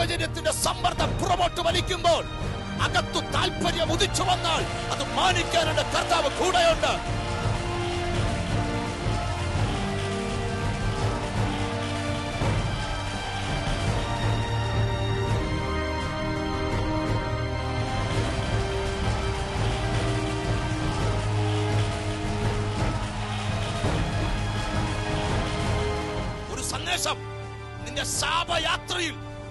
സാഹചര്യത്തിന്റെ സമ്മർദ്ദം പുറമോട്ട് വലിക്കുമ്പോൾ അകത്തു താല്പര്യം ഉദിച്ചു വന്നാൽ അത് മാനിക്കാനുള്ള കർത്താവ് കൂടെയുണ്ട്. സന്ദേശം. നിന്റെ ശാപയാത്രയിൽ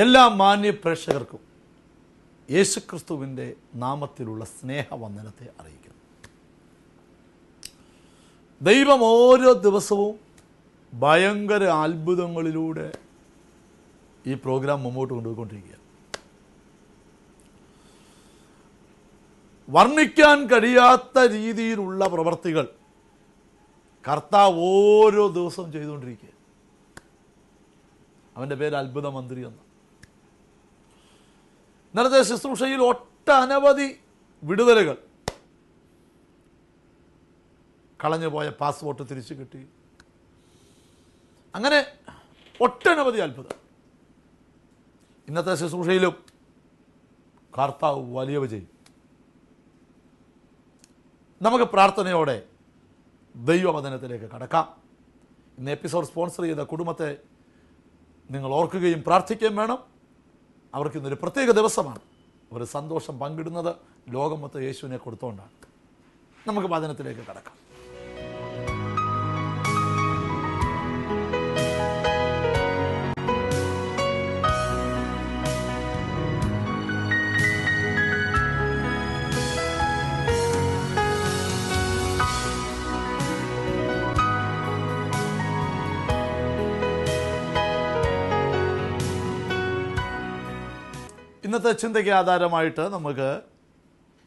എല്ലാ മാന്യ പ്രേക്ഷകർക്കും യേശുക്രിസ്തുവിന്റെ നാമത്തിലുള്ള സ്നേഹവന്ദനത്തെ അറിയിക്കുന്നു. ദൈവം ഓരോ ദിവസവും ഭയങ്കര അത്ഭുതങ്ങളിലൂടെ ഈ പ്രോഗ്രാം മുമ്പോട്ട് കൊണ്ടുപോയിക്കൊണ്ടിരിക്കുക വർണിക്കാൻ കഴിയാത്ത രീതിയിലുള്ള പ്രവർത്തികൾ കർത്താവ് ഓരോ ദിവസവും ചെയ്തുകൊണ്ടിരിക്കുക അവന്റെ പേര് അത്ഭുത മന്ത്രി എന്ന്. ഇന്നലത്തെ ശുശ്രൂഷയിൽ ഒട്ടനവധി വിടുതലുകൾ. കളഞ്ഞുപോയ പാസ്പോർട്ട് തിരിച്ചു കിട്ടി. അങ്ങനെ ഒട്ടനവധി അത്ഭുതം. ഇന്നത്തെ ശുശ്രൂഷയിലും കർത്താവ് വലിയ വിജയം. നമുക്ക് പ്രാർത്ഥനയോടെ ദൈവവചനത്തിലേക്ക് കടക്കാം. ഇന്ന് എപ്പിസോഡ് സ്പോൺസർ ചെയ്ത കുടുംബത്തെ നിങ്ങൾ ഓർക്കുകയും പ്രാർത്ഥിക്കുകയും വേണം. അവർക്ക് ഇന്നൊരു പ്രത്യേക ദിവസമാണ്. ഒരു സന്തോഷം പങ്കിടുന്നത് ലോകം മൊത്തം യേശുവിനെ കൊടുത്തുകൊണ്ടാണ് നമുക്ക് വചനത്തിലേക്ക് കടക്കാം. ഇന്നത്തെ ചിന്തയ്ക്ക് ആധാരമായിട്ട് നമുക്ക്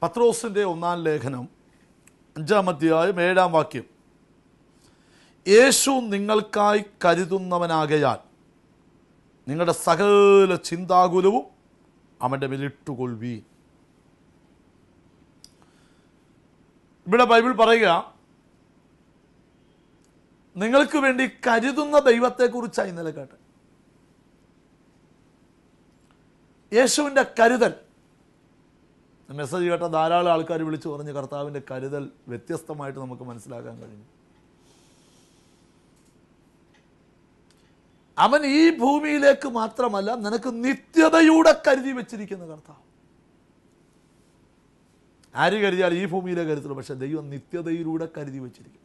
പത്രോസിന്റെ ഒന്നാം ലേഖനം അഞ്ചാം അധ്യായം ഏഴാം വാക്യം. യേശു നിങ്ങൾക്കായി കരുതുന്നവനാകയാൽ നിങ്ങളുടെ സകല ചിന്താകുലവും അവന്റെ മേലിട്ടുകൊള്ളുവീൻ. ഇവിടെ ബൈബിൾ പറയുക നിങ്ങൾക്ക് വേണ്ടി കരുതുന്ന ദൈവത്തെക്കുറിച്ചാണ് ഇന്നലെ യേശുവിന്റെ കരുതൽ. മെസ്സേജ് കേട്ട ധാരാളം ആൾക്കാർ വിളിച്ചു പറഞ്ഞ് കർത്താവിന്റെ കരുതൽ വ്യത്യസ്തമായിട്ട് നമുക്ക് മനസ്സിലാക്കാൻ കഴിഞ്ഞു. അവൻ ഈ ഭൂമിയിലേക്ക് മാത്രമല്ല നിനക്ക് നിത്യതയുടെ കരുതി വെച്ചിരിക്കുന്ന കർത്താവ്. ആര് കരുതിയാൽ ഈ ഭൂമിയിലെ കരുത്തുള്ളൂ പക്ഷെ ദൈവം നിത്യതയിലൂടെ കരുതി വെച്ചിരിക്കും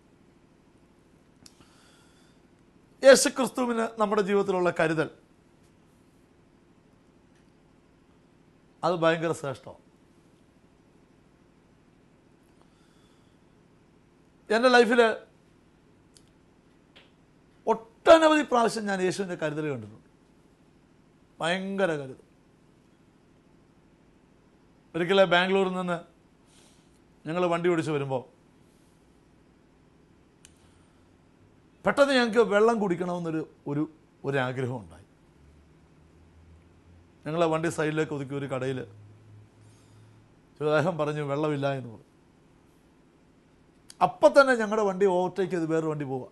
യേശു ക്രിസ്തുവിന് നമ്മുടെ ജീവിതത്തിലുള്ള കരുതൽ അത് ഭയങ്കര ശ്രേഷ്ഠമാണ് എന്റെ ലൈഫിൽ ഒട്ടനവധി പ്രാവശ്യം ഞാൻ യേശുവിന്റെ കരുതൽ കണ്ടിട്ടുണ്ട്. ഭയങ്കര കരുതൽ. ഒരിക്കലെ ബാംഗ്ലൂരിൽ നിന്ന് ഞങ്ങൾ വണ്ടി ഓടിച്ച് വരുമ്പോൾ പെട്ടെന്ന് ഞങ്ങൾക്ക് വെള്ളം കുടിക്കണമെന്നൊരു ഒരു ഒരു ആഗ്രഹം ഉണ്ടായി. ഞങ്ങൾ ആ വണ്ടി സൈഡിലേക്ക് ഒതുക്കി ഒരു കടയിൽ. അദ്ദേഹം പറഞ്ഞു വെള്ളമില്ല എന്ന് പറഞ്ഞു. അപ്പം തന്നെ ഞങ്ങളുടെ വണ്ടി ഓവർടേക്ക് ചെയ്ത് വേറൊരു വണ്ടി പോവുക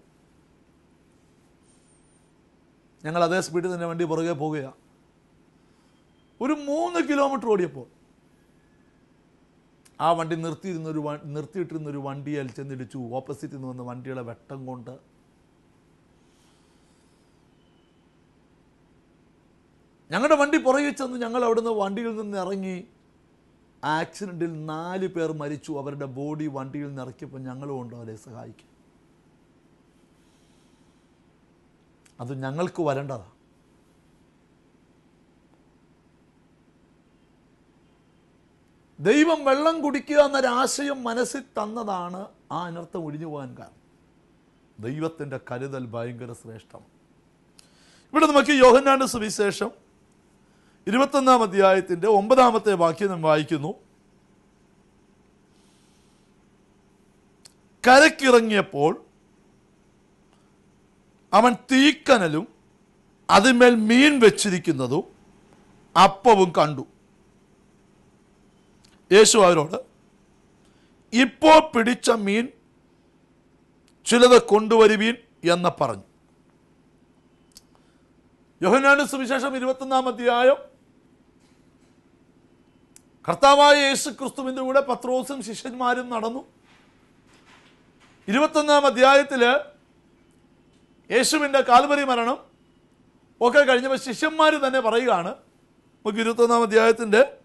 ഞങ്ങൾ അതേ സ്പീഡിൽ തന്നെ വണ്ടി പുറകെ പോവുകയാണ് ഒരു മൂന്ന് കിലോമീറ്റർ ഓടിയപ്പോൾ ആ വണ്ടി നിർത്തിയിരുന്നൊരു നിർത്തിയിട്ടിരുന്നൊരു വണ്ടിയിൽ ചെന്നിടിച്ചു. ഓപ്പോസിറ്റിൽ നിന്ന് വന്ന വണ്ടിയുടെ വെട്ടം കൊണ്ട് ഞങ്ങളുടെ വണ്ടി പുറകിൽ ചെന്ന് ഞങ്ങൾ അവിടുന്ന് വണ്ടിയിൽ നിന്ന് ഇറങ്ങി ആക്സിഡന്റിൽ നാല് പേർ മരിച്ചു. അവരുടെ ബോഡി വണ്ടിയിൽ നിന്ന് ഇറക്കിയപ്പോൾ ഞങ്ങളും ഉണ്ട് അവരെ സഹായിക്കും അത് ഞങ്ങൾക്ക് വരേണ്ടതാണ് ദൈവം വെള്ളം കുടിക്കുക എന്നൊരാശയം മനസ്സിൽ തന്നതാണ് ആ അനർത്ഥം ഒഴിഞ്ഞു പോകാൻ കാരണം. ദൈവത്തിന്റെ കരുതൽ ഭയങ്കര ശ്രേഷ്ഠമാണ്. ഇവിടെ നമുക്ക് യോഹന്നാന്റെ സുവിശേഷം ഇരുപത്തൊന്നാം അധ്യായത്തിന്റെ ഒമ്പതാമത്തെ വാക്യം നാം വായിക്കുന്നു. കരക്കിറങ്ങിയപ്പോൾ അവൻ തീക്കനലും അതിന്മേൽ മീൻ വെച്ചിരിക്കുന്നതും അപ്പവും കണ്ടു. യേശു അവരോട് ഇപ്പോൾ പിടിച്ച മീൻ ചിലത് കൊണ്ടുവരുവീൻ എന്ന് പറഞ്ഞു. യോഹനാന്റെ സുവിശേഷം ഇരുപത്തൊന്നാം അധ്യായം കർത്താവായ യേശു ക്രിസ്തുവിന്റെ കൂടെ പത്രോസും ശിഷ്യന്മാരും നടന്നു. ഇരുപത്തൊന്നാം അധ്യായത്തിൽ യേശുവിന്റെ കാൽവരി മരണം ഒക്കെ കഴിഞ്ഞപ്പോൾ ശിഷ്യന്മാർ തന്നെ പറയുകയാണ്. നമുക്ക് ഇരുപത്തൊന്നാം അധ്യായത്തിന്റെ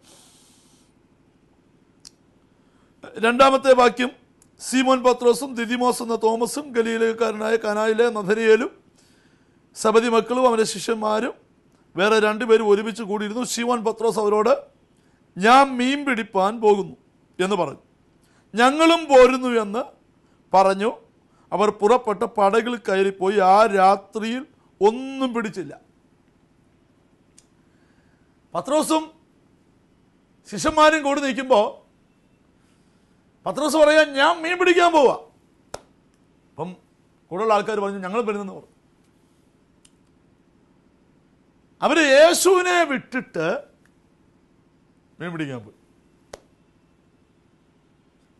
രണ്ടാമത്തെ വാക്യം. സീമോൻ പത്രോസും ദിദിമോസ് എന്ന തോമസും ഗലീലക്കാരനായ കനായിലെ നഥരിയേലും സബതി മക്കളും അവന്റെ ശിഷ്യന്മാരും വേറെ രണ്ടുപേരും ഒരുമിച്ച് കൂടിയിരുന്നു. ശിവൻ പത്രോസ് അവരോട് ഞാൻ മീൻ പിടിപ്പാൻ പോകുന്നു എന്ന് പറഞ്ഞു. ഞങ്ങളും പോരുന്നു എന്ന് പറഞ്ഞു. അവർ പുറപ്പെട്ട പടകിൽ കയറിപ്പോയി. ആ രാത്രിയിൽ ഒന്നും പിടിച്ചില്ല. പത്രോസും ശിഷ്യന്മാരും കൂടി നിൽക്കുമ്പോൾ പത്രോസ് പറയാൻ ഞാൻ മീൻ പിടിക്കാൻ പോവാ. അപ്പം കൂടുതലുള്ള ആൾക്കാർ പറഞ്ഞു ഞങ്ങൾ വരുന്നെന്ന് പറഞ്ഞു. അവർ യേശുവിനെ വിട്ടിട്ട് മീൻ പിടിക്കാൻ പോയി.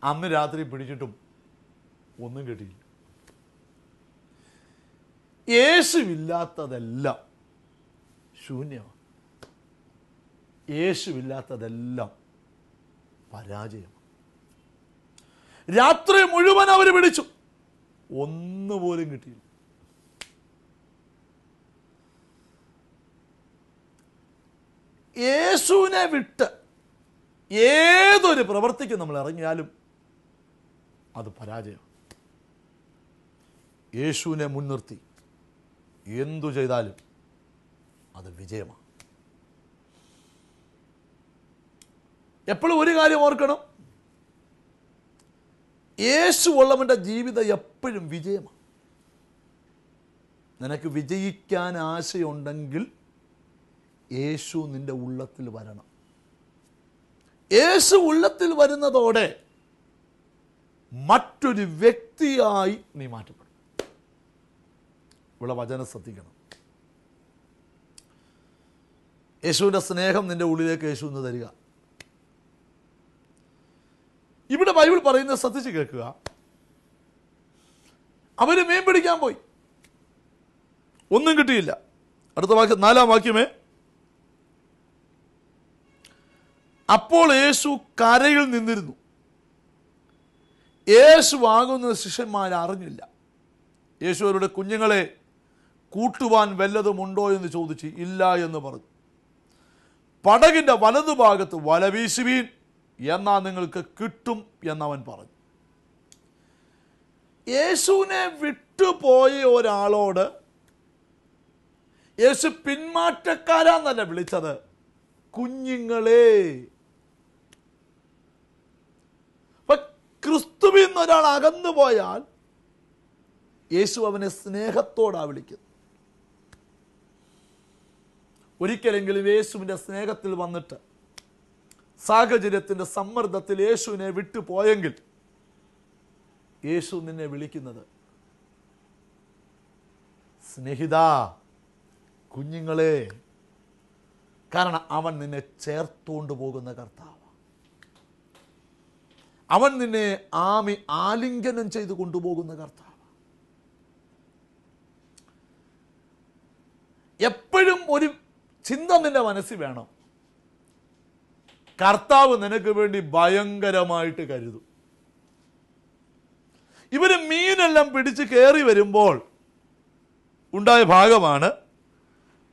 അന്ന് രാത്രി പിടിച്ചിട്ടും ഒന്നും കിട്ടിയില്ല യേശുവില്ലാത്തതെല്ലാം ശൂന്യമാണ് യേശുവില്ലാത്തതെല്ലാം പരാജയമാണ് രാത്രി മുഴുവൻ അവർ പിടിച്ചു. ഒന്നുപോലും കിട്ടിയില്ല. യേശുവിനെ വിട്ട് ഏതൊരു പ്രവൃത്തിക്കും നമ്മൾ ഇറങ്ങിയാലും അത് പരാജയം. യേശുവിനെ മുൻനിർത്തി. എന്തു ചെയ്താലും അത് വിജയമാണ്. എപ്പോഴും ഒരു കാര്യം ഓർക്കണം. യേശു ഉള്ളവന്റെ ജീവിതം എപ്പോഴും വിജയമാണ്. നിനക്ക് വിജയിക്കാൻ ആശയുണ്ടെങ്കിൽ യേശു നിന്റെ ഉള്ളത്തിൽ വരണം. യേശു ഉള്ളത്തിൽ വരുന്നതോടെ മറ്റൊരു വ്യക്തിയായി നീ മാറ്റപ്പെടും. ഇവിടെ വചനം ശ്രദ്ധിക്കണം. യേശുവിന്റെ സ്നേഹം നിന്റെ ഉള്ളിലേക്ക് യേശു എന്ന് തരിക. ഇവിടെ ബൈബിൾ പറയുന്നത് ശ്രദ്ധിച്ച് കേൾക്കുക. അവർ മീൻ പിടിക്കാൻ പോയി. ഒന്നും കിട്ടിയില്ല. അടുത്ത വാക്യം നാലാം വാക്യമേ. അപ്പോൾ യേശു കരയിൽ നിന്നിരുന്നു. യേശു ആകുന്ന ശിഷ്യന്മാർ അറിഞ്ഞില്ല. യേശു അവരുടെ കുഞ്ഞുങ്ങളെ കൂട്ടുവാൻ വല്ലതുമുണ്ടോ എന്ന് ചോദിച്ച് ഇല്ല എന്ന് പറഞ്ഞു. പടകിന്റെ വലതുഭാഗത്ത് വല വീശുവീൻ എന്നാ നിങ്ങൾക്ക് കിട്ടും എന്നവൻ പറഞ്ഞു. യേശുവിനെ വിട്ടുപോയ ഒരാളോട് യേശു പിന്മാറ്റക്കാരാന്നല്ല വിളിച്ചത് കുഞ്ഞുങ്ങളെ അപ്പൊ ക്രിസ്തുവിൽ നിന്ന് ഒരാൾ അകന്നു പോയാൽ യേശു അവനെ സ്നേഹത്തോടാ വിളിക്കുന്നത് ഒരിക്കലെങ്കിലും യേശുവിന്റെ സ്നേഹത്തിൽ വന്നിട്ട് സാഹചര്യത്തിന്റെ സമ്മർദ്ദത്തിൽ യേശുവിനെ വിട്ടുപോയെങ്കിൽ യേശു നിന്നെ വിളിക്കുന്നത് സ്നേഹിത കുഞ്ഞുങ്ങളെ. കാരണം അവൻ നിന്നെ ചേർത്തുകൊണ്ട് പോകുന്ന കർത്താവ് അവൻ നിന്നെ ആമി ആലിംഗനം ചെയ്ത് കൊണ്ടുപോകുന്ന കർത്താവ് എപ്പോഴും ഒരു ചിന്ത നിന്റെ മനസ്സിൽ വേണം. കർത്താവ് നിനക്ക് വേണ്ടി ഭയങ്കരമായിട്ട് കരുതും. ഇവർ മീനെല്ലാം പിടിച്ച് കയറി വരുമ്പോൾ ഉണ്ടായ ഭാഗമാണ്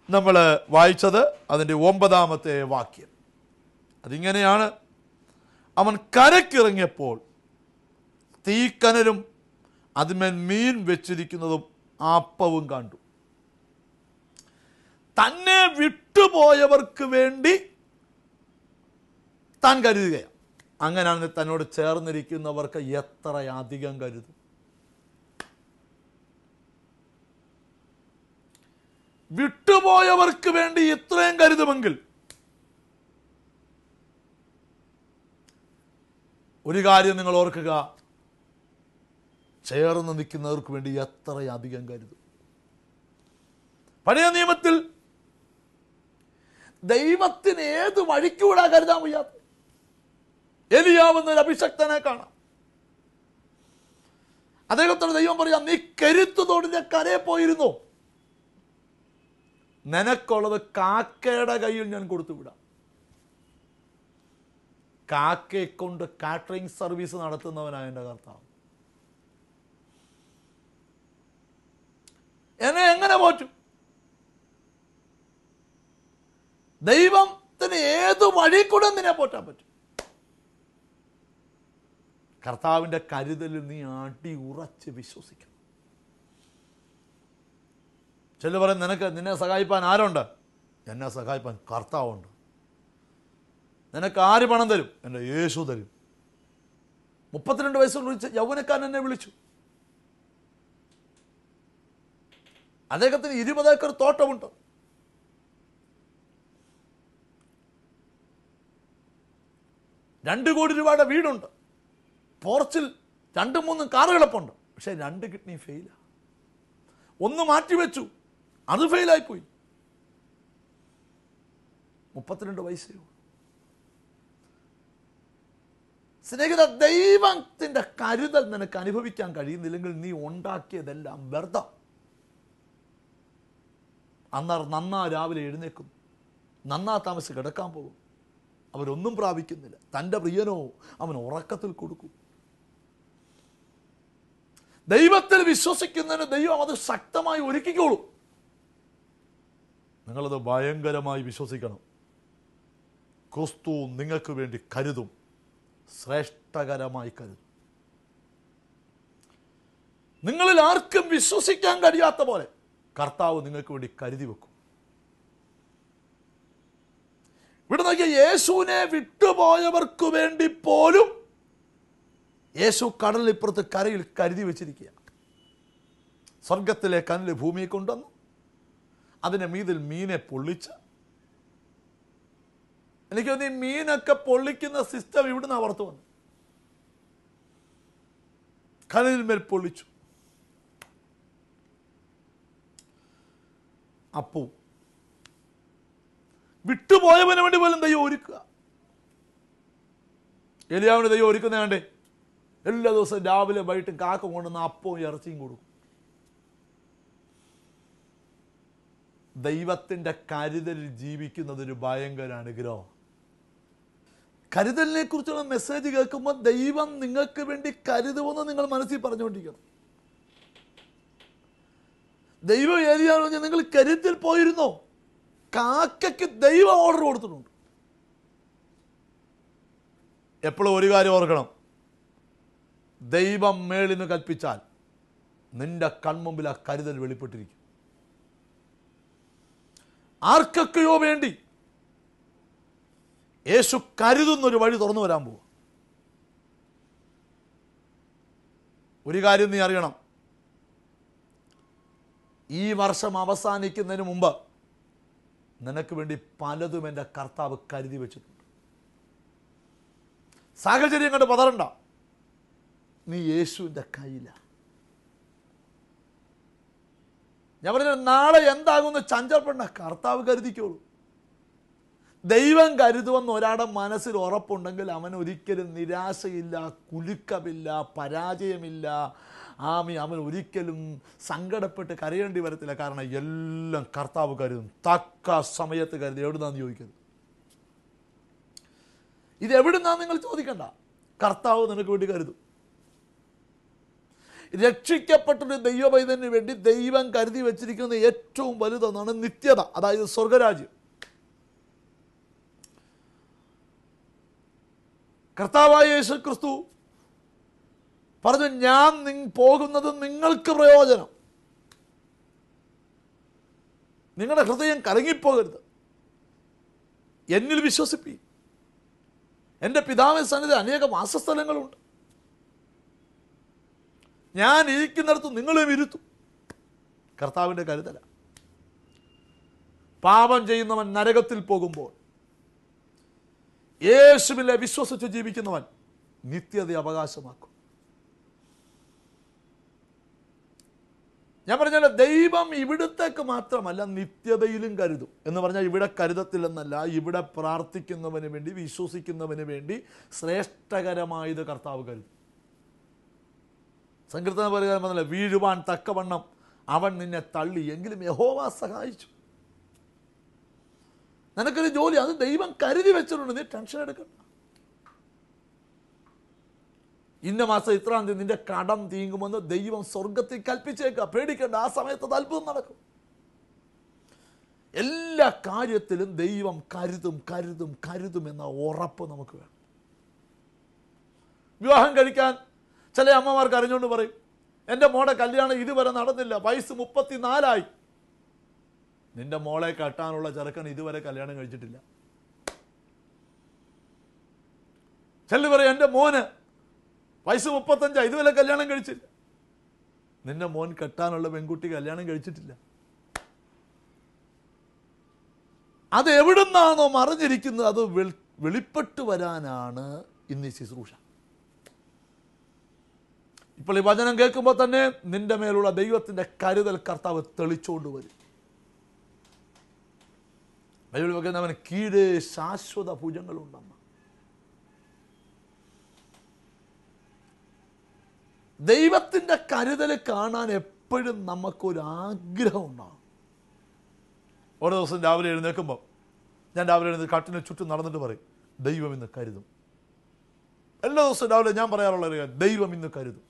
നമ്മൾ വായിച്ചത് അതിന്റെ ഒമ്പതാമത്തെ വാക്യം. അതിങ്ങനെയാണ് അവൻ കരക്കിറങ്ങിയപ്പോൾ തീക്കനലും അതിന്മേൽ മീൻ വെച്ചിരിക്കുന്നതും ആപ്പവും കണ്ടു. തന്നെ വിട്ടുപോയവർക്ക് വേണ്ടി താൻ കരുതുകയാണ്. അങ്ങനെയാണ് തന്നോട് ചേർന്നിരിക്കുന്നവർക്ക് എത്രയധികം കരുതും. വിട്ടുപോയവർക്ക് വേണ്ടി ഇത്രയും കരുതുമെങ്കിൽ ഒരു കാര്യം നിങ്ങൾ ഓർക്കുക. ചേർന്ന് നിൽക്കുന്നവർക്ക് വേണ്ടി എത്രയധികം കരുതും. പഴയ നിയമത്തിൽ ദൈവത്തിന് ഏത് വഴിക്കൂടാ കരുതാൻ വയ്യാത്ത? എലിയാവുന്ന ഒരു അഭിഷക്തനെ കാണാം. അദ്ദേഹത്തോട് ദൈവം പറയാം നീ കരുത്തതോട് ഞാൻ കരയെ പോയിരുന്നു. നിനക്കുള്ളത് കാക്കയുടെ കയ്യിൽ ഞാൻ കൊടുത്തു വിടാം. കാക്കയെ കൊണ്ട് കാറ്ററിംഗ് സർവീസ് നടത്തുന്നവനാണ് എന്റെ കർത്താവ്. എന്നെ എങ്ങനെ പോറ്റും? ദൈവത്തിന് ഏത് വഴി കൂടെ നിന്നെ പോറ്റാൻ പറ്റും? കർത്താവിന്റെ കരുതലിൽ നീ അടി ഉറച്ച് വിശ്വസിക്കണം. ചില പറയും നിനക്ക് നിന്നെ സഹായിപ്പാൻ ആരുണ്ട്? എന്നെ സഹായിപ്പാൻ കർത്താവുണ്ട്. നിനക്ക് ആര് പണം തരും? എന്റെ യേശു തരും. മുപ്പത്തിരണ്ട് വയസ്സ് വിളിച്ച് യൗവനക്കാരൻ എന്നെ വിളിച്ചു. അദ്ദേഹത്തിന് ഇരുപത് ഏക്കർ തോട്ടമുണ്ട്. രണ്ട് കോടി രൂപയുടെ വീടുണ്ട്. പോർച്ചിൽ രണ്ട് മൂന്നും കാറുകളപ്പുണ്ട് പക്ഷേ രണ്ട് കിഡ്നി ഫെയിലാണ് ഒന്ന് മാറ്റിവെച്ചു. അത് ഫെയിലായിപ്പോയി. മുപ്പത്തിരണ്ട് വയസ്സേ സ്നേഹിത ദൈവത്തിന്റെ കരുതൽ നിനക്ക് അനുഭവിക്കാൻ കഴിയുന്നില്ലെങ്കിൽ നീ ഉണ്ടാക്കിയതെല്ലാം വ്യർത്ഥം. അന്നാർ നന്നാ രാവിലെ എഴുന്നേക്കുന്നു നന്നാ താമസിച്ച് കിടക്കാൻ പോകും. അവരൊന്നും പ്രാപിക്കുന്നില്ല. തന്റെ പ്രിയനോ അവൻ ഉറക്കത്തിൽ കൊടുക്കും. ദൈവത്തിൽ വിശ്വസിക്കുന്നതിന് ദൈവം അത് ശക്തമായി ഒരുക്കിക്കോളൂ. നിങ്ങളത് ഭയങ്കരമായി വിശ്വസിക്കണം. ക്രിസ്തു നിങ്ങൾക്ക് വേണ്ടി കരുതും. ശ്രേഷ്ഠകരമായി കരുതും നിങ്ങളിൽ ആർക്കും വിശ്വസിക്കാൻ കഴിയാത്ത പോലെ കർത്താവ് നിങ്ങൾക്ക് വേണ്ടി കരുതി വെക്കും. ഇവിടെ നോക്കിയ യേശുവിനെ വിട്ടുപോയവർക്ക് വേണ്ടി പോലും യേശു കടലിപ്പുറത്ത് കരയിൽ കരുതി വെച്ചിരിക്കുക സ്വർഗത്തിലെ കനൽ ഭൂമിയെ കൊണ്ടുവന്നു. അതിനെ മീതിൽ മീനെ പൊള്ളിച്ച് എനിക്ക് തോന്നി മീനൊക്കെ പൊള്ളിക്കുന്ന സിസ്റ്റം ഇവിടുന്ന് അവർത്ത് വന്നു. കനലിന്മേൽ പൊള്ളിച്ചു. അപ്പോ വിട്ടുപോയവന് വേണ്ടി പോലും ദൈവം ഒരുക്കുക. എലിയാവിന് ദൈവം ഒരുക്കുന്ന കണ്ടേ? എല്ലാ ദിവസവും രാവിലെ വൈകിട്ടും കാക്ക കൊണ്ടുവന്ന അപ്പവും ഇറച്ചിയും കൊടുക്കും. ദൈവത്തിന്റെ കരുതലിൽ ജീവിക്കുന്നതൊരു ഭയങ്കര അനുഗ്രഹം കരുതലിനെ കുറിച്ചുള്ള മെസ്സേജ് കേൾക്കുമ്പോൾ ദൈവം നിങ്ങൾക്ക് വേണ്ടി കരുതുമെന്ന് നിങ്ങൾ മനസ്സിൽ പറഞ്ഞുകൊണ്ടിരിക്കണം ദൈവം ഏരിയാണോ നിങ്ങൾ കരുത്തിൽ പോയിരുന്നോ? കാക്കയ്ക്ക് ദൈവം ഓർഡർ കൊടുത്തിട്ടുണ്ട്. എപ്പോഴും ഒരു കാര്യം ഓർക്കണം. ദൈവം മേളിന് കൽപ്പിച്ചാൽ നിന്റെ കൺമുമ്പിൽ ആ കരുതൽ വെളിപ്പെട്ടിരിക്കും. ആർക്കൊക്കെയോ വേണ്ടി യേശു കരുതുന്നൊരു വഴി തുറന്നു വരാൻ പോവുക ഒരു കാര്യം നീ അറിയണം. ഈ വർഷം അവസാനിക്കുന്നതിന് മുമ്പ് നിനക്ക് വേണ്ടി പലതും എന്റെ കർത്താവ് കരുതി വെച്ചിട്ടുണ്ട്. സാഹചര്യം കണ്ട് പതറണ്ട. നീ യേശുവിന്റെ കയ്യില. ഞാൻ പറഞ്ഞ നാളെ എന്താകുമെന്ന് ചഞ്ചൽപ്പെടണ്ട കർത്താവ് കരുതിക്കോളൂ. ദൈവം കരുതുമെന്ന് ഒരാളുടെ മനസ്സിൽ ഉറപ്പുണ്ടെങ്കിൽ അവൻ ഒരിക്കലും നിരാശയില്ല കുലുക്കമില്ല പരാജയമില്ല. ആമി അവൻ ഒരിക്കലും സങ്കടപ്പെട്ട് കരയേണ്ടി വരത്തില്ല. കാരണം എല്ലാം കർത്താവ് കരുതും. തക്ക സമയത്ത് കരുതി. എവിടുന്നാന്ന് ചോദിക്കരുത് ഇത് എവിടുന്നാന്ന് നിങ്ങൾ ചോദിക്കണ്ട. കർത്താവ് നിനക്ക് വേണ്ടി കരുതും. രക്ഷിക്കപ്പെട്ടൊരു ദൈവവൈദ്യന് വേണ്ടി ദൈവം കരുതി വെച്ചിരിക്കുന്ന ഏറ്റവും വലുതെന്നാണ് നിത്യത. അതായത് സ്വർഗരാജ്യം. കർത്താവായ യേശു ക്രിസ്തു പറഞ്ഞു ഞാൻ നി- പോകുന്നത് നിങ്ങൾക്ക് പ്രയോജനം. നിങ്ങളുടെ ഹൃദയം കലങ്ങിപ്പോകരുത് എന്നിൽ വിശ്വസിപ്പി. എന്റെ പിതാവിൻ സന്നിധി അനേക വാസസ്ഥലങ്ങളുണ്ട്. ഞാൻ ഇരിക്കുന്നിടത്ത് നിങ്ങളും ഇരുത്തും. കർത്താവിന്റെ കരുതല. പാപം ചെയ്യുന്നവൻ നരകത്തിൽ പോകുമ്പോൾ യേശുവിനെ വിശ്വസിച്ച് ജീവിക്കുന്നവൻ നിത്യത അവകാശമാക്കും. ഞാൻ പറഞ്ഞാൽ ദൈവം ഇവിടത്തേക്ക് മാത്രമല്ല നിത്യതയിലും കരുതും. എന്ന് പറഞ്ഞാൽ ഇവിടെ കരുതത്തില്ലെന്നല്ല ഇവിടെ പ്രാർത്ഥിക്കുന്നവന് വേണ്ടി വിശ്വസിക്കുന്നവന് വേണ്ടി ശ്രേഷ്ഠകരമായത് കർത്താവ് കരുതും. സങ്കീർത്തന പരിഹാരം പറഞ്ഞില്ല വീഴുവാൻ തക്കവണ്ണം അവൻ നിന്നെ തള്ളി എങ്കിലും യഹോവ സഹായിച്ചു. നിനക്കൊരു ജോലി അത് ദൈവം കരുതി വെച്ചിട്ടുണ്ട്. നീ ടെൻഷൻ എടുക്കണ്ട. ഇന്ന മാസം ഇത്രാം തീയതി നിന്റെ കടം തീങ്ങുമെന്ന് ദൈവം സ്വർഗത്തിൽ കൽപ്പിച്ചേക്കുക. പേടിക്കണ്ട ആ സമയത്ത് അത് അത്ഭുതം നടക്കും. എല്ലാ കാര്യത്തിലും ദൈവം കരുതും കരുതും കരുതും എന്ന ഉറപ്പ് നമുക്ക് വേണം. വിവാഹം കഴിക്കാൻ ചില അമ്മമാർക്ക് അറിഞ്ഞുകൊണ്ട് പറയും എന്റെ മോടെ കല്യാണം ഇതുവരെ നടന്നില്ല വയസ്സ് മുപ്പത്തിനാലായി. നിന്റെ മോളെ കെട്ടാനുള്ള ചെറുക്കൻ ഇതുവരെ കല്യാണം കഴിച്ചിട്ടില്ല. ചെല്ലു പറയും എന്റെ മോന് വയസ്സ് മുപ്പത്തഞ്ചാ ഇതുവരെ കല്യാണം കഴിച്ചില്ല. നിന്റെ മോൻ കെട്ടാനുള്ള പെൺകുട്ടി കല്യാണം കഴിച്ചിട്ടില്ല. അത് എവിടുന്നാണോ മറിഞ്ഞിരിക്കുന്നത് അത് വെളിപ്പെട്ട് വരാനാണ് ഇന്ന് ശുശ്രൂഷ. ഇപ്പോൾ ഈ വചനം കേൾക്കുമ്പോൾ തന്നെ നിന്റെ മേലുള്ള ദൈവത്തിന്റെ കരുതൽ കർത്താവ് തെളിച്ചുകൊണ്ട് വരും. ബൈബിൾ വെക്കുന്നവന് കീട് ശാശ്വത ഭുജങ്ങളുണ്ടെന്ന് ദൈവത്തിന്റെ കരുതൽ കാണാൻ എപ്പോഴും നമുക്കൊരു ആഗ്രഹം ഉണ്ടാകും ഓരോ ദിവസം രാവിലെ എഴുന്നേൽക്കുമ്പോൾ ഞാൻ രാവിലെ എഴുന്നേറ്റ് കാട്ടിന് ചുറ്റും നടന്നിട്ട് പറയും ദൈവം ഇന്ന് കരുതും. എല്ലാ ദിവസവും രാവിലെ ഞാൻ പറയാറുള്ള ഒരു കാര്യം ദൈവം ഇന്ന് കരുതും.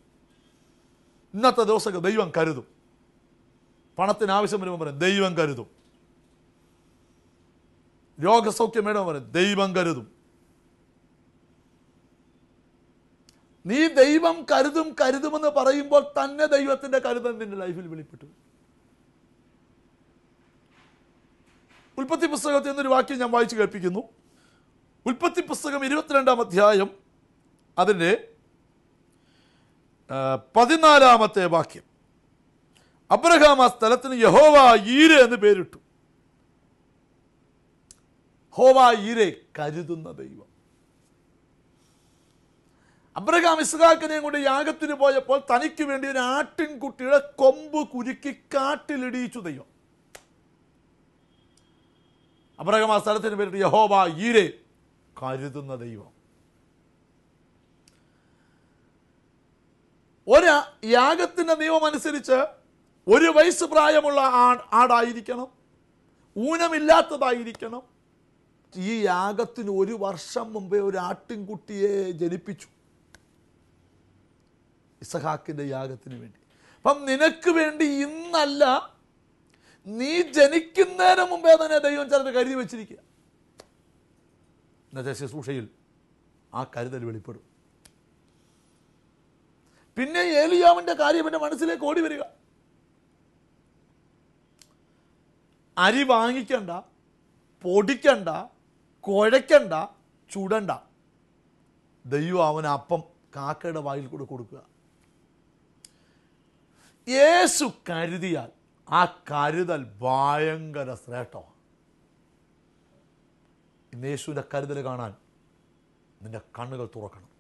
ഇന്നത്തെ ദിവസമൊക്കെ ദൈവം കരുതും. പണത്തിന് ആവശ്യം വരുമ്പോൾ പറയും ദൈവം കരുതും. രോഗസൗഖ്യം വേണം പറയും ദൈവം കരുതും. നീ ദൈവം കരുതും കരുതുമെന്ന് പറയുമ്പോൾ തന്നെ ദൈവത്തിന്റെ കരുതൽ നിന്റെ ലൈഫിൽ വെളിപ്പെട്ടു. ഉൽപ്പത്തി പുസ്തകത്തിൽ നിന്നൊരു വാക്യം ഞാൻ വായിച്ചു കേൾപ്പിക്കുന്നു. ഉൽപ്പത്തി പുസ്തകം ഇരുപത്തിരണ്ടാം അധ്യായം അതിന്റെ പതിനാലാമത്തെ വാക്യം. അബ്രഹാം ആ സ്ഥലത്തിന് യഹോവ ഈര് എന്ന് പേരിട്ടു. ഹോവ ഈരെ കരുതുന്ന ദൈവം. അബ്രഹാം ഇസ്ഹാക്കിനെയും കൊണ്ട് യാഗത്തിന് പോയപ്പോൾ തനിക്ക് വേണ്ടി ഒരു ആട്ടിൻകുട്ടിയുടെ കൊമ്പ് കുരുക്കി കാട്ടിലിടിയിച്ചു ദൈവം. അബ്രഹാം ആ സ്ഥലത്തിന് പേരിട്ട് യഹോബ ഈരെ കരുതുന്ന ദൈവം. ഒരു യാഗത്തിന്റെ നിയമം അനുസരിച്ച് ഒരു വയസ്സ് പ്രായമുള്ള ആടായിരിക്കണം. ഊനമില്ലാത്തതായിരിക്കണം. ഈ യാഗത്തിന് ഒരു വർഷം മുമ്പേ ഒരു ആട്ടിൻകുട്ടിയെ ജനിപ്പിച്ചു. ഇസഹാക്കിന്റെ യാഗത്തിന് വേണ്ടി. അപ്പം നിനക്ക് വേണ്ടി ഇന്നല്ല നീ ജനിക്കുന്നതിന് മുമ്പേ തന്നെ ദൈവം ചിലർ കരുതി വെച്ചിരിക്കുക. ഇന്നത്തെ ശുശ്രൂഷയിൽ ആ കരുതൽ വെളിപ്പെടും. പിന്നെ ഏലിയാവിന്റെ കാര്യം എന്റെ മനസ്സിലേക്ക് ഓടി വരിക. അരി വാങ്ങിക്കണ്ട പൊടിക്കണ്ട കുഴയ്ക്കണ്ട ചുടണ്ട. ദൈവം അവന് അപ്പം കാക്കയുടെ വായിൽ കൂടെ കൊടുക്കുക. യേശു കരുതിയാൽ ആ കരുതൽ ഭയങ്കര ശ്രേഷ്ഠമാണ്. ഇന്ന് യേശുവിന്റെ കരുതൽ കാണാൻ നിന്റെ കണ്ണുകൾ തുറക്കണം.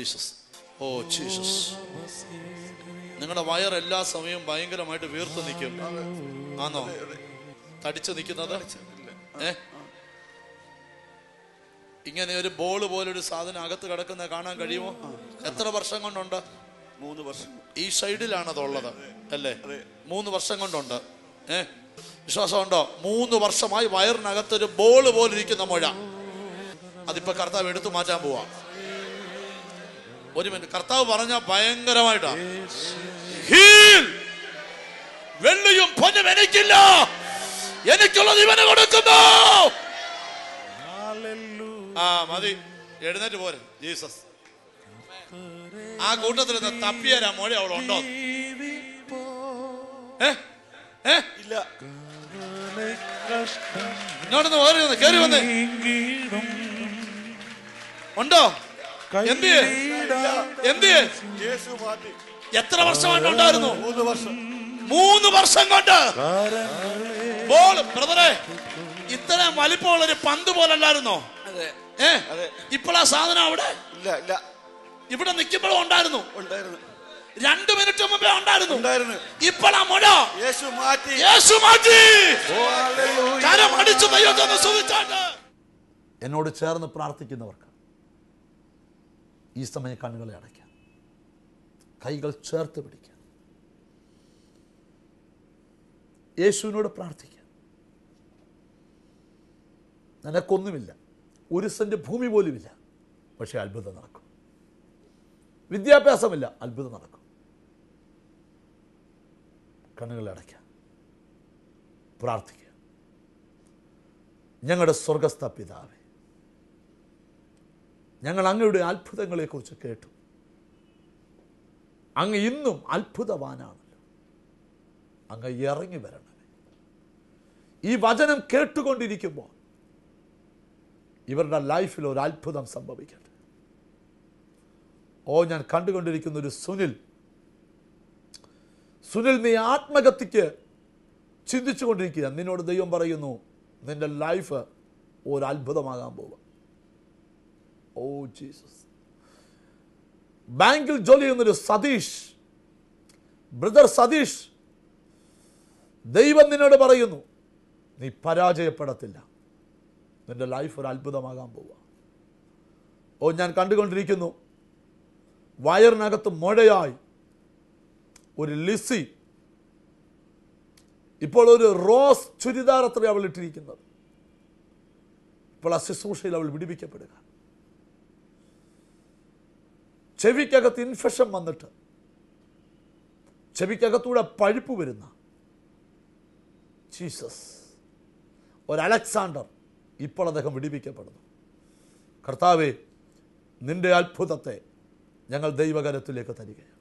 ജീസസ് ഓ ജീസസ് നിങ്ങളുടെ വയർ എല്ലാ സമയവും ഭയങ്കരമായിട്ട് വീർത്തു നിൽക്കും. ആണോ? തടിച്ചു നിൽക്കുന്നത്? ഏ? ഇങ്ങനെ ഒരു ബോൾ പോലൊരു സാധനം അകത്ത് കിടക്കുന്ന കാണാൻ കഴിയുമോ? എത്ര വർഷം കൊണ്ടുണ്ട്? മൂന്ന് വർഷം. ഈ സൈഡിലാണ് അതുള്ളത് അല്ലേ? മൂന്ന് വർഷം കൊണ്ടുണ്ട്. ഏ? വിശ്വാസമുണ്ടോ? മൂന്ന് വർഷമായി വയറിനകത്തൊരു ബോൾ പോലിരിക്കുന്ന മുഴ. അതിപ്പോ കർത്താവ് എടുത്തു മാറ്റാൻ പോവാ. ഒരു മിനിറ്റ്. കർത്താവ് പറഞ്ഞ ഭയങ്കരമായിട്ടാ. ഹീൽ. വെള്ളിയും പൊന്നും എനിക്കില്ല. എനിക്കുള്ളത് ഇവന് കൊടുക്കുന്നു. ആ മതി. എഴുന്നേറ്റ് പോരെ. ജീസസ്. ആ കൂട്ടത്തിൽ നിന്ന് മോഴി അവളുണ്ടോ ഏ? ഏ? ഇല്ല. ഇങ്ങോട്ടൊന്ന് വേറി വന്ന് കേറി വന്ന്. ഉണ്ടോ? എന്ത്? എന്ത്? ചെയ്യ്? യേശു മാറ്റി. എത്ര വർഷം ഉണ്ടായിരുന്നു മൂന്ന് വർഷം. മൂന്ന് വർഷം കൊണ്ട്. ബോൾ ബ്രദറെ ഇത്ര വലിപ്പമുള്ള ഒരു പന്ത് പോലല്ലായിരുന്നോ അതെ. ഏ. ഇപ്പോഴാ സാധനം അവിടെ? ഇല്ല ഇല്ല. ഇവിടെ നിൽക്കുമ്പോഴും ഉണ്ടായിരുന്നു. ഉണ്ടായിരുന്നു. രണ്ടു മിനിറ്റ് മുമ്പേ ഉണ്ടായിരുന്നു. ഉണ്ടായിരുന്നു. ഇപ്പോഴാ മുഴ. യേശു മാറ്റി. യേശു മാറ്റി. കരം അടിച്ചു ദൈവത്തെ എന്നോട് ചേർന്ന് പ്രാർത്ഥിക്കുന്നവർക്ക് ഈ സമയം കണ്ണുകളെ അടയ്ക്കാം. കൈകൾ ചേർത്ത് പിടിക്കാം. യേശുവിനോട് പ്രാർത്ഥിക്കാം. നിനക്കൊന്നുമില്ല. ഒരു സെന്റ് ഭൂമി പോലുമില്ല. പക്ഷെ അത്ഭുതം നടക്കും. വിദ്യാഭ്യാസമില്ല. അത്ഭുതം നടക്കും. കണ്ണുകളെ അടയ്ക്കാം. പ്രാർത്ഥിക്കുക ഞങ്ങളുടെ സ്വർഗസ്ഥ പിതാവേ ഞങ്ങൾ അങ്ങയുടെ അത്ഭുതങ്ങളെക്കുറിച്ച് കേട്ടു. അങ്ങ് ഇന്നും അത്ഭുതവാനാണല്ലോ. അങ്ങ് ഇറങ്ങി വരണമേ. ഈ വചനം കേട്ടുകൊണ്ടിരിക്കുമ്പോൾ ഇവരുടെ ലൈഫിൽ ഒരു അത്ഭുതം സംഭവിക്കട്ടെ. ഓ ഞാൻ കണ്ടുകൊണ്ടിരിക്കുന്ന ഒരു സുനിൽ. സുനിൽ നീ ആത്മഹത്യക്ക് ചിന്തിച്ചു കൊണ്ടിരിക്കുക നിന്നോട് ദൈവം പറയുന്നു നിന്റെ ലൈഫ് ഒരു അത്ഭുതമാകാൻ പോവുക. Oh Jesus. ബാങ്കിൽ ജോലി ചെയ്യുന്നൊരു സതീഷ്. ബ്രദർ സതീഷ് ദൈവം നിന്നോട് പറയുന്നു നീ പരാജയപ്പെടത്തില്ല. നിന്റെ ലൈഫ് ഒരു അത്ഭുതമാകാൻ പോവുക. ഓ ഞാൻ കണ്ടുകൊണ്ടിരിക്കുന്നു വയറിനകത്ത് മുഴയായി ഒരു ലിസി. ഇപ്പോൾ ഒരു റോസ് ചുരിദാർ അത്ര അവൾ ഇട്ടിരിക്കുന്നത്. ഇപ്പോൾ ആ ശുശ്രൂഷയിൽ അവൾ വിടിവിക്കപ്പെടുക. ചെവിക്കകത്ത് ഇൻഫെക്ഷൻ വന്നിട്ട് ചെവിക്കകത്തൂടെ പഴുപ്പ് വരുന്ന ജീസസ്. ഒരു അലക്സാണ്ടർ ഇപ്പോൾ അദ്ദേഹം വിടിവിക്കപ്പെടുന്നു. കർത്താവെ നിന്റെ അത്ഭുതത്തെ ഞങ്ങൾ ദൈവകരത്തിലേക്ക് തരികയാണ്.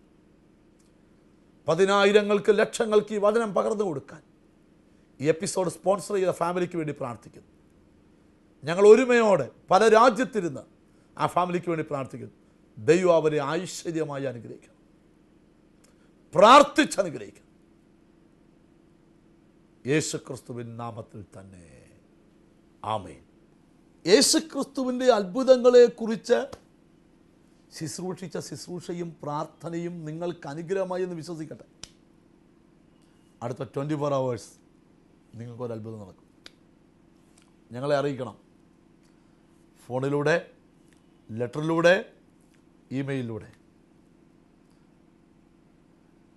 പതിനായിരങ്ങൾക്ക് ലക്ഷങ്ങൾക്ക് ഈ വചനം പകർന്നു കൊടുക്കാൻ ഈ എപ്പിസോഡ് സ്പോൺസർ ചെയ്ത ഫാമിലിക്ക് വേണ്ടി പ്രാർത്ഥിക്കുന്നു. ഞങ്ങൾ ഒരുമയോടെ പല രാജ്യത്തിരുന്ന് ആ ഫാമിലിക്ക് വേണ്ടി പ്രാർത്ഥിക്കുന്നു. ദൈവം അവരെ ഐശ്വര്യമായി അനുഗ്രഹിക്കണം പ്രാർത്ഥിച്ച് അനുഗ്രഹിക്കണം യേശുക്രിസ്തുവിൻ നാമത്തിൽ തന്നെ. ആമേൻ. യേശുക്രിസ്തുവിന്റെ അത്ഭുതങ്ങളെക്കുറിച്ച് ശുശ്രൂഷിച്ച ശുശ്രൂഷയും പ്രാർത്ഥനയും നിങ്ങൾക്ക് അനുഗ്രഹമായി എന്ന് വിശ്വസിക്കട്ടെ. അടുത്ത ട്വന്റി ഫോർ അവേഴ്സ് നിങ്ങൾക്കൊരു അത്ഭുതം നടക്കും. ഞങ്ങളെ അറിയിക്കണം. ഫോണിലൂടെ ലെറ്ററിലൂടെ ഇമെയിലിലൂടെ.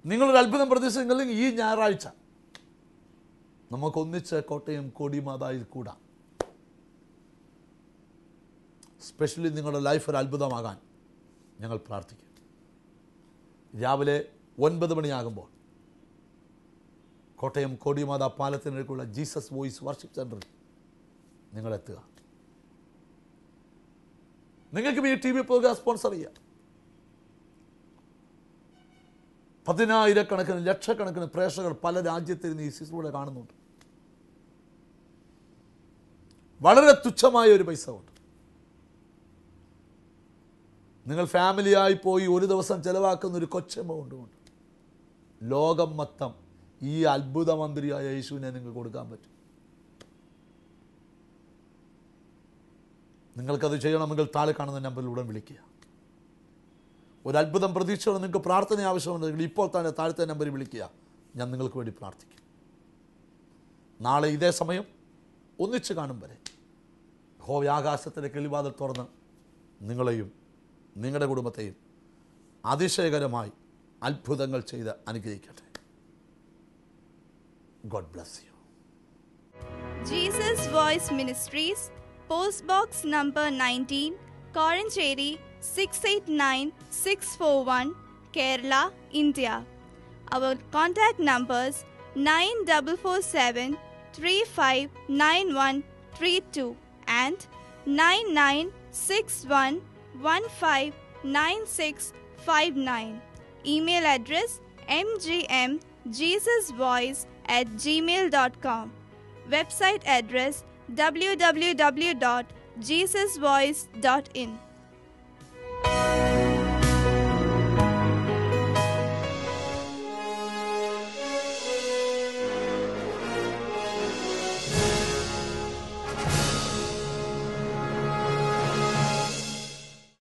നിങ്ങളൊരു അത്ഭുതം പ്രതീക്ഷിച്ചെങ്കിൽ ഈ ഞായറാഴ്ച നമുക്കൊന്നിച്ച് കോട്ടയം കോടിമാതായിൽ കൂടാം. സ്പെഷ്യലി നിങ്ങളുടെ ലൈഫ് ഒരു അത്ഭുതമാകാൻ ഞങ്ങൾ പ്രാർത്ഥിക്കും. രാവിലെ ഒൻപത് മണിയാകുമ്പോൾ കോട്ടയം കോടിമാതാ പാലത്തിനടുക്കുള്ള ജീസസ് വോയിസ് വർഷിപ്പ് സെന്ററിൽ നിങ്ങളെത്തുക. നിങ്ങൾക്ക് ഈ ടി വി പ്രോഗ്രാം സ്പോൺസർ ചെയ്യാം. പതിനായിരക്കണക്കിന് ലക്ഷക്കണക്കിന് പ്രേക്ഷകർ പല രാജ്യത്തിരുന്ന് ഈ സീസണിലൂടെ കാണുന്നുണ്ട്. വളരെ തുച്ഛമായ ഒരു പൈസ കൊണ്ട്. നിങ്ങൾ ഫാമിലിയായി പോയി ഒരു ദിവസം ചെലവാക്കുന്ന ഒരു കൊച്ചെമൗണ്ട് കൊണ്ട് ലോകം മൊത്തം ഈ അത്ഭുത മന്ത്രിയായ യേശുവിനെ നിങ്ങൾക്ക് കൊടുക്കാൻ പറ്റും. നിങ്ങൾക്കത് ചെയ്യണമെങ്കിൽ താഴെ കാണുന്ന നമ്പറിൽ ഉടൻ വിളിക്കുക. ഒരു അത്ഭുതം പ്രതീക്ഷയോടെ നിങ്ങൾക്ക് പ്രാർത്ഥന ആവശ്യമുണ്ടെങ്കിൽ ഇപ്പോൾ തന്നെ താഴത്തെ നമ്പറിൽ വിളിക്കുക. ഞാൻ നിങ്ങൾക്ക് വേണ്ടി പ്രാർത്ഥിക്കും. നാളെ ഇതേ സമയം ഒന്നിച്ച് കാണും വരെ. ഹോവ ആകാശത്തിന്റെ കിളിവാതിൽ തുറന്ന് നിങ്ങളെയും നിങ്ങളുടെ കുടുംബത്തെയും അതിശയകരമായി അത്ഭുതങ്ങൾ ചെയ്ത് അനുഗ്രഹിക്കട്ടെ. God bless you Jesus Voice Ministries, Post Box number 19, Korancheri 689641, Kerala, India. Our contact numbers 9447 359132 and 9961159659. Email address mgmjesusvoice at gmail.com. Website address www.jesusvoice.in. Bye.